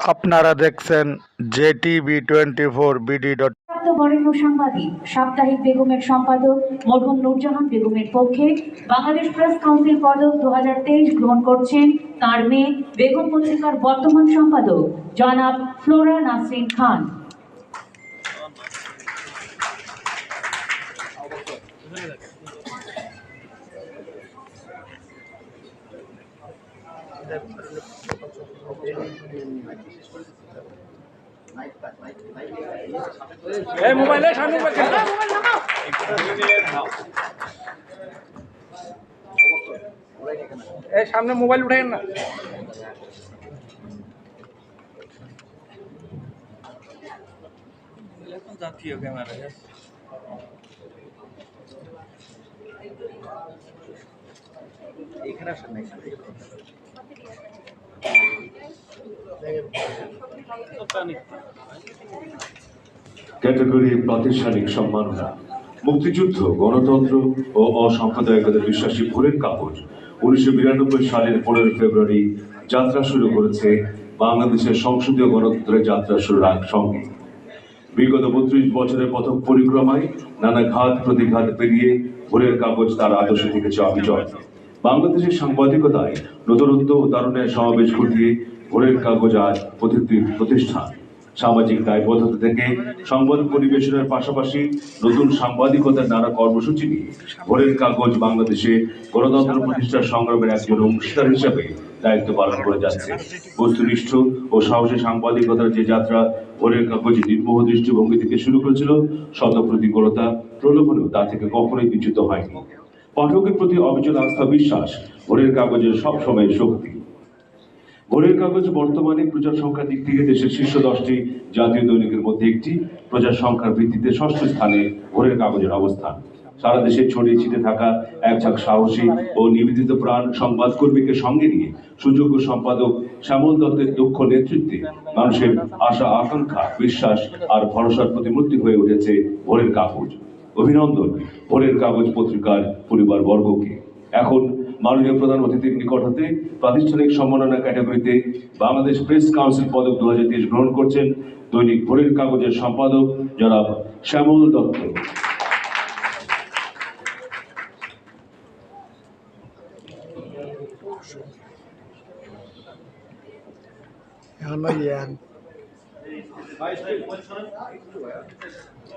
আপনারা দেখছেন JTV twenty four BD dot বরেণ্য সাংবাদিক, সাপ্তাহিক বেগমের সম্পাদক মরহুম নূরজাহান বেগমের পক্ষে বাংলাদেশ প্রেস কাউন্সিল পদক দুহাজার তেইশ গ্রহণ করছেন তার মেয়ে বেগম পত্রিকার বর্তমান সম্পাদক জনাব ফ্লোরা নাসরিন খান। সামনে মোবাইল সামনে মোবাইল উঠেন না। জাতীয় ক্যামেরা এখানে আসেন। না ক্যাটাগরি প্রাতিষ্ঠানিক সম্মাননা, মুক্তিযুদ্ধ, গণতন্ত্র ও অসাম্প্রদায়িকতার বিশ্বাসী ভোরের কাগজ উনিশশো বিরানব্বই সালের পনেরো ফেব্রুয়ারি যাত্রা শুরু করেছে বাংলাদেশের সংসদীয় গণতন্ত্রের যাত্রা শুরুর সঙ্গে। বিগত বত্রিশ বছরের পথক পরিক্রমায় নানা ঘাত প্রতিঘাত পেরিয়ে ভোরের কাগজ তার আদর্শ থেকেছে অবিচল। বাংলাদেশের সাংবাদিকতায় নতুনত্ব ও তারুণের সমাবেশ ঘটিয়ে ভোরের কাগজ আজ প্রতিটি প্রতিষ্ঠান। সামাজিক দায়বদ্ধতা থেকে সংবাদ পরিবেশনের পাশাপাশি নতুন সাংবাদিকতার নানা কর্মসূচি নিয়ে ভোরের কাগজ বাংলাদেশে গণতন্ত্র প্রতিষ্ঠার সংগ্রামের একজন অংশীদার হিসেবে দায়িত্ব পালন করে যাচ্ছে। বস্তুনিষ্ঠ ও সাহসী সাংবাদিকতার যে যাত্রা ভোরের কাগজ নির্মোহ দৃষ্টিভঙ্গি থেকে শুরু করেছিল শত প্রতিকূলতা প্রলোভনেও তা থেকে কখনোই বিচ্যুত হয়নি। পাঠকের প্রতি অবিচল আস্থা বিশ্বাস ভোরের কাগজের সবসময় শক্তি। ভোরের কাগজ বর্তমানে প্রচার সংখ্যার দিক থেকে দেশের শীর্ষ দশটি জাতীয় দৈনিকের মধ্যে একটি। প্রচার সংখ্যার ভিত্তিতে ষষ্ঠ স্থানে ভোরের কাগজের অবস্থান। সারা দেশে ছড়িয়ে ছিটে থাকা এক ঝাঁক সাহসী ও নিবেদিত প্রাণ সংবাদকর্মীকে সঙ্গে নিয়ে সুযোগ্য সম্পাদক শ্যামল দত্তের দক্ষ নেতৃত্বে মানুষের আশা, আকাঙ্ক্ষা, বিশ্বাস আর ভরসার প্রতিমূর্তি হয়ে উঠেছে ভোরের কাগজ। অভিনন্দন ভোরের কাগজ পত্রিকার পরিবার বর্গকে এখন মাননীয় প্রধান অতিথির নিকট হতে প্রাতিষ্ঠানিক সম্মাননা ক্যাটাগরিতে বাংলাদেশ প্রেস কাউন্সিল পদক দু হাজার তেইশ গ্রহণ করছেন দৈনিক ভোরের কাগজের সম্পাদক জনাব শ্যামল দত্ত।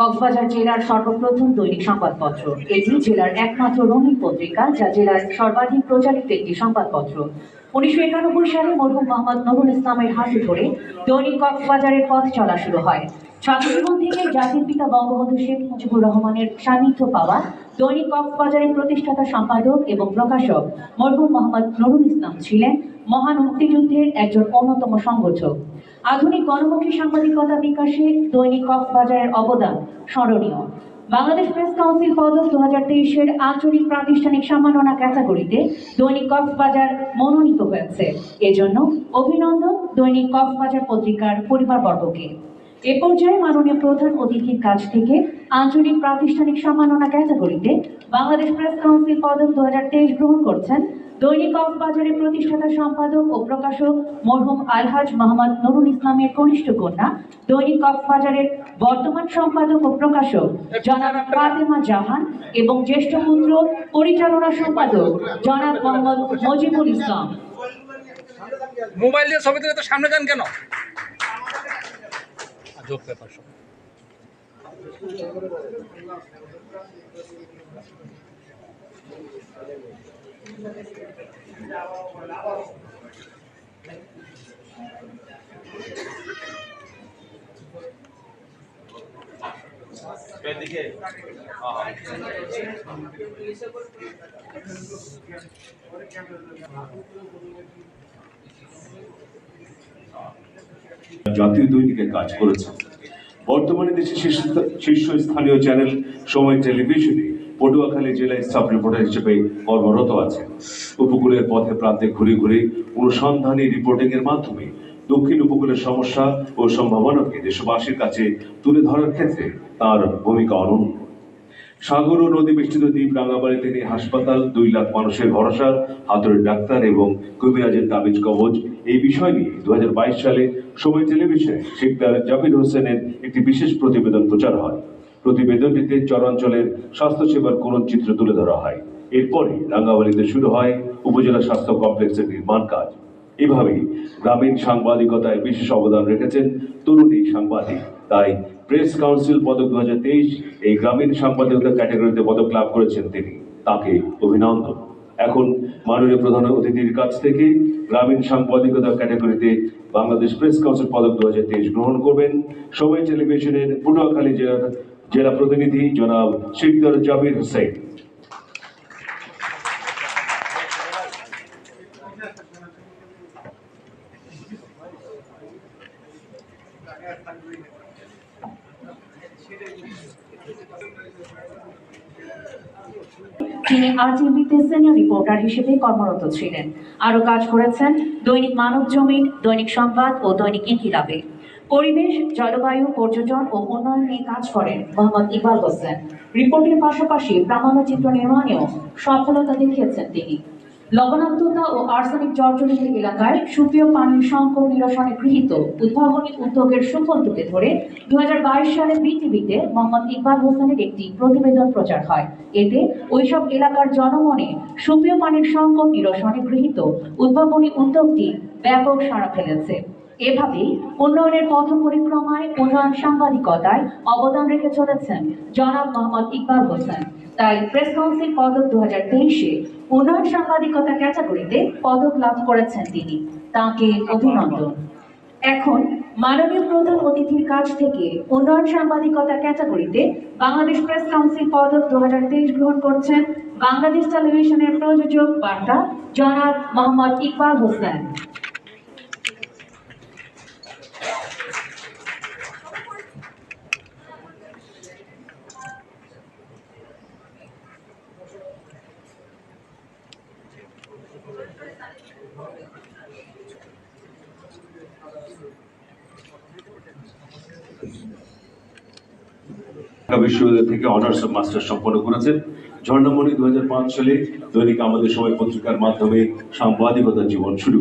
কক্সবাজার জেলার সর্বপ্রথম দৈনিক সংবাদপত্র। এটি জেলার একমাত্র রঙিন পত্রিকা, যা জেলার সর্বাধিক প্রচারিত একটি সংবাদপত্র। উনিশশো একানব্বই সালে মরহুম মোহাম্মদ ইসলামের হাতে ধরে দৈনিক কক্সবাজারের পথ চলা শুরু হয়। ছাত্রজীবন থেকে জাতির পিতা বঙ্গবন্ধু শেখ মুজিবুর রহমানের সান্নিধ্য পাওয়া দৈনিক কক্সবাজারের প্রতিষ্ঠাতা সম্পাদক এবং প্রকাশক মরহুম মোহাম্মদ নুরুল ইসলাম ছিলেন মহান মুক্তিযুদ্ধের একজন অন্যতম সংগঠক। আধুনিক গণমুখী সাংবাদিকতা বিকাশে দৈনিক কক্সবাজারের অবদান স্মরণীয়। বাংলাদেশ প্রেস কাউন্সিল পদক দু হাজার তেইশের আঞ্চলিক প্রাতিষ্ঠানিক সম্মাননা ক্যাটাগরিতে দৈনিক কক্সবাজার মনোনীত হয়েছে। এজন্য অভিনন্দন দৈনিক কক্সবাজার পত্রিকার পরিবারবর্গকে। এ পর্যায়ে মাননীয় প্রধান অতিথির কাছ থেকে আঞ্চলিক প্রাতিষ্ঠানিক সম্মাননা ক্যাটাগরিতে বাংলাদেশ প্রেস কাউন্সিল পদক দু হাজার তেইশ গ্রহণ করছেন দৈনিক কক্সবাজারের প্রতিষ্ঠাতা সম্পাদক ও প্রকাশক মরহুম আলহাজ মোহাম্মদ নুরুল ইসলামের কনিষ্ঠ কন্যা দৈনিক কক্সবাজারের বর্তমান সম্পাদক ও প্রকাশক জনাব ফাতেমা জাহান এবং জ্যেষ্ঠ পুত্র পরিচালনা সম্পাদক জনাব মোহাম্মদ মজিবুল ইসলাম মোবাইল দিয়ে ছবি তুলে তো সামনে যান কেন Thank you. জাতীয় দৈনিকে কাজ করেছে। বর্তমানে দেশে শীর্ষস্থানীয় চ্যানেল সময় টেলিভিশনে পটুয়াখালী জেলায় সাব রিপোর্টার হিসেবে কর্মরত আছেন উপকূলের পথে প্রান্তে ঘুরে ঘুরে অনুসন্ধানী রিপোর্টিং এর মাধ্যমে দক্ষিণ উপকূলের সমস্যা ও সম্ভাবনাকে দেশবাসীর কাছে তুলে ধরার ক্ষেত্রে তার ভূমিকা অনন্য। সাগর ও নদী বেষ্টিত দ্বীপ রাঙাবাড়ি থেকে হাসপাতাল, দুই লাখ মানুষের ভরসা হাতুড়ি ডাক্তার এবং কবিরাজের তাবিজ কবজ, এই বিষয় নিয়ে দুই হাজার বাইশ সালে সময় টেলিভিশনে শিকদার জাবির হোসেনের একটি বিশেষ প্রতিবেদন প্রচার হয়। প্রতিবেদনটিতে চরাঞ্চলের স্বাস্থ্যসেবার করুণ চিত্র তুলে ধরা হয়। এরপরে রাঙ্গাবাড়িতে শুরু হয় উপজেলা স্বাস্থ্য কমপ্লেক্সের নির্মাণ কাজ। এভাবেই গ্রামীণ সাংবাদিকতায় বিশেষ অবদান রেখেছেন তরুণ সাংবাদিক। তাই প্রেস কাউন্সিল পদক দুহাজার তেইশ এই গ্রামীণ সাংবাদিকতা ক্যাটাগরিতে পদক লাভ করেছেন তিনি। তাকে অভিনন্দন। এখন মাননীয় প্রধান অতিথির কাছ থেকে গ্রামীণ সাংবাদিকতা ক্যাটাগরিতে বাংলাদেশ প্রেস কাউন্সিল পদক দু গ্রহণ করবেন। সময় টেলিভিশনের পটুয়াখালী জেলার জেলা প্রতিনিধি জনাব শিকদার জাবির হোসেন। তিনি আরটিভিতে সিনিয়র রিপোর্টার হিসেবে কর্মরত ছিলেন। আরও কাজ করেছেন দৈনিক মানব জমিন দৈনিক সংবাদ ও দৈনিক ইনকিলাবে। পরিবেশ, জলবায়ু, পর্যটন ও উন্নয়ন নিয়ে কাজ করেন মোহাম্মদ ইকবাল হোসেন। রিপোর্টের পাশাপাশি প্রামাণ্যচিত্র নির্মাণেও সফলতা দেখিয়েছেন তিনি। লবণাক্ততা ও আর্সেনিক জর্জরিত এলাকায় সুপ্রিয় পানির সংকট নিরসনে গৃহীত উদ্ভাবনী উদ্যোগের সুফল তুলে ধরে দু হাজার বাইশ সালে বিটিভিতে মোহাম্মদ ইকবাল হোসেনের একটি প্রতিবেদন প্রচার হয়। এতে ওইসব এলাকার জনমনে সুপ্রিয় পানির সংকট নিরসনে গৃহীত উদ্ভাবনী উদ্যোগটি ব্যাপক সাড়া ফেলেছে। এভাবেই উন্নয়নের পথ পরিক্রমায় উন্নয়ন সাংবাদিকতায় অবদান রেখে চলেছেন জনাব মোহাম্মদ ইকবাল হোসেন। তাই প্রেস কাউন্সিল পদক দু হাজার তেইশে উন্নয়ন সাংবাদিকতা ক্যাটাগরিতে পদক লাভ করেছেন তিনি। তাকে অভিনন্দন। এখন মাননীয় প্রধান অতিথির কাছ থেকে উন্নয়ন সাংবাদিকতা ক্যাটাগরিতে বাংলাদেশ প্রেস কাউন্সিল পদক দু হাজার তেইশ গ্রহণ করছেন বাংলাদেশ টেলিভিশনের প্রযোজক বার্তা জনাব মোহাম্মদ ইকবাল হোসেন। বিশ্ববিদ্যালয় থেকে অনার্স সম্পন্ন করেছেন। ঝর্ণামণি দু সালে দৈনিক আমাদের সময় পত্রিকার মাধ্যমে জীবন শুরু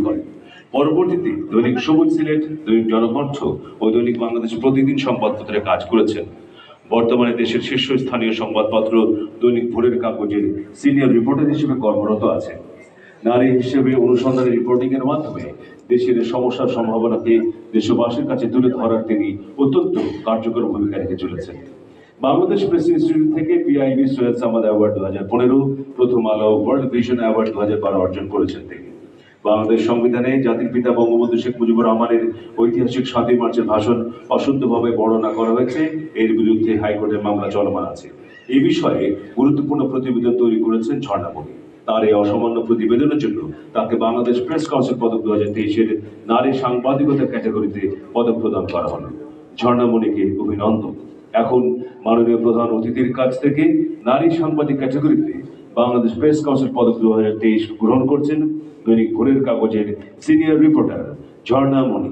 পরবর্তীতে দৈনিক সবুজ সিলেট, দৈনিক জনকণ্ঠ ও দৈনিক বাংলাদেশ প্রতিদিন সংবাদপত্রে কাজ করেছেন। বর্তমানে দেশের শীর্ষস্থানীয় সংবাদপত্র দৈনিক ভোরের কাগজের সিনিয়র রিপোর্টার হিসেবে কর্মরত আছেন। নারী হিসেবে অনুসন্ধানের রিপোর্টিং এর মাধ্যমে দেশের সমস্যার সম্ভাবনাকে দেশবাসীর কাছে তুলে ধরার তিনি অত্যন্ত কার্যকর ভূমিকা রেখে চলেছেন। বাংলাদেশ প্রেস ইনস্টিটিউট থেকে পিআইবি সৈয়দ সামাদ অ্যাওয়ার্ড দু হাজার পনেরো প্রথম আলো ওয়ার্ল্ড ভিশন অ্যাওয়ার্ড দু হাজার বারো অর্জন করেছেন তিনি। বাংলাদেশ সংবিধানে জাতির পিতা বঙ্গবন্ধু শেখ মুজিবুর রহমানের ঐতিহাসিক সাতই মার্চের ভাষণ অশুদ্ধভাবে বর্ণনা করা হয়েছে। এর বিরুদ্ধে হাইকোর্টের মামলা চলমান আছে। এই বিষয়ে গুরুত্বপূর্ণ প্রতিবেদন তৈরি করেছেন ঝর্ণামণি তার এই অসামান্য প্রতিবেদনের জন্য তাকে বাংলাদেশ প্রেস কাউন্সিল পদক দু হাজার তেইশের নারী সাংবাদিকতা ক্যাটাগরিতে পদক প্রদান করা হলো। ঝর্ণামণিকে অভিনন্দন। এখন মাননীয় প্রধান অতিথির কাছ থেকে নারী সাংবাদিক ক্যাটাগরিতে বাংলাদেশ প্রেস কাউন্সিল পদক দু হাজার তেইশ গ্রহণ করছেন দৈনিক ভোরের কাগজের senior reporter Jharnamoni